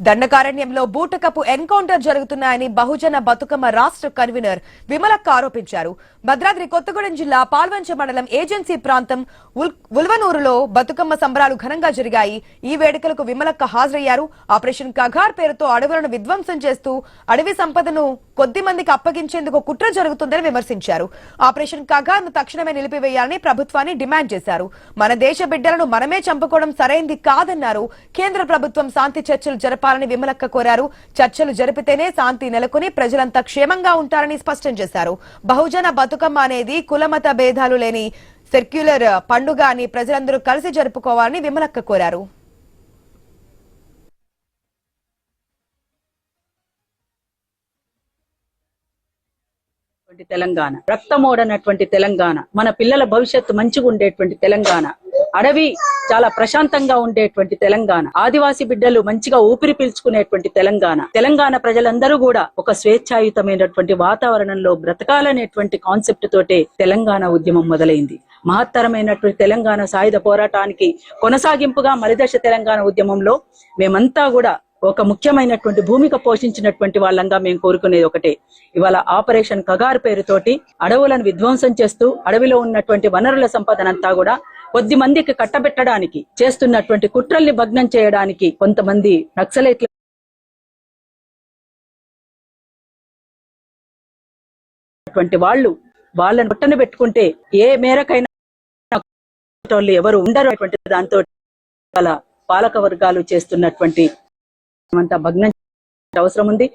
దండకారణ్యంలో బూటకపు ఎన్కౌంటర్ జరుగుతున్నాయని బహుజన బతుకమ్మ రాష్ట్ర కన్వీనర్ విమలక్క ఆరోపించారు. భద్రాద్రి కొత్తగూడెం జిల్లా పాల్వంచ మండలం ఏజెన్సీ ప్రాంతం ఉల్- ఉల్వనూరులో బతుకమ్మ సంబరాలు ఘనంగా జరిగాయి. ఈ వేడుకలకు విమలక్క హాజరయ్యారు. ఆపరేషన్ కఘార్ పేరుతో అడవులను విధ్వంసం చేస్తూ అడవి సంపదను కొద్ది మందికి అప్పగించేందుకు కుట్ర జరుగుతుందని విమర్శించారు. ఆపరేషన్ కాగా తక్షణమే నిలిపివేయాలని ప్రభుత్వాన్ని డిమాండ్ చేశారు. మన దేశ బిడ్డలను మనమే చంపుకోవడం సరైంది కాదన్నారు. కేంద్ర ప్రభుత్వం శాంతి చర్చలు జరపాలని విమలక్క కోరారు. చర్చలు జరిపితేనే శాంతి నెలకొని ప్రజలంతా క్షేమంగా ఉంటారని స్పష్టం చేశారు. బహుజన బతుకమ్మ అనేది కులమత భేదాలు లేని సెర్క్యులర్ పండుగ అని ప్రజలందరూ కలిసి జరుపుకోవాలని విమలక్క కోరారు. ఉండేటువంటి తెలంగాణ. రక్తమోడనటువంటి తెలంగాణ. మన పిల్లల భవిష్యత్తు మంచిగా ఉండేటువంటి తెలంగాణ. అడవి చాలా ప్రశాంతంగా ఉండేటువంటి తెలంగాణ. ఆదివాసి బిడ్డలు మంచిగా ఊపిరి పీల్చుకునేటువంటి తెలంగాణ. తెలంగాణ ప్రజలందరూ కూడా ఒక స్వేచ్ఛాయుతమైనటువంటి వాతావరణంలో బ్రతకాలనేటువంటి కాన్సెప్ట్ తోటే తెలంగాణ ఉద్యమం మొదలైంది. మహత్తరమైనటువంటి తెలంగాణ సాయుధ పోరాటానికి కొనసాగింపుగా మలిదశ తెలంగాణ ఉద్యమంలో మేమంతా కూడా ఒక ముఖ్యమైనటువంటి భూమిక పోషించినటువంటి వాళ్ళంగా మేము కోరుకునేది ఒకటే. ఇవాళ ఆపరేషన్ కగార్ పేరుతోటి అడవులను విధ్వంసం చేస్తూ అడవిలో ఉన్నటువంటి వనరుల సంపదనంతా కూడా కొద్ది మందికి కట్టబెట్టడానికి చేస్తున్నటువంటి కుట్రల్ని భగ్నం చేయడానికి కొంతమంది నక్సలైట్ల అటువంటి వాళ్ళు వాళ్ళని బుట్టను పెట్టుకుంటే ఏ మేరకైనా ఎవరు ఉండరు అటువంటి దాంతో వాళ్ళ పాలక వర్గాలు చేస్తున్నటువంటి అంతా భగ్నం అవసరం ఉంది.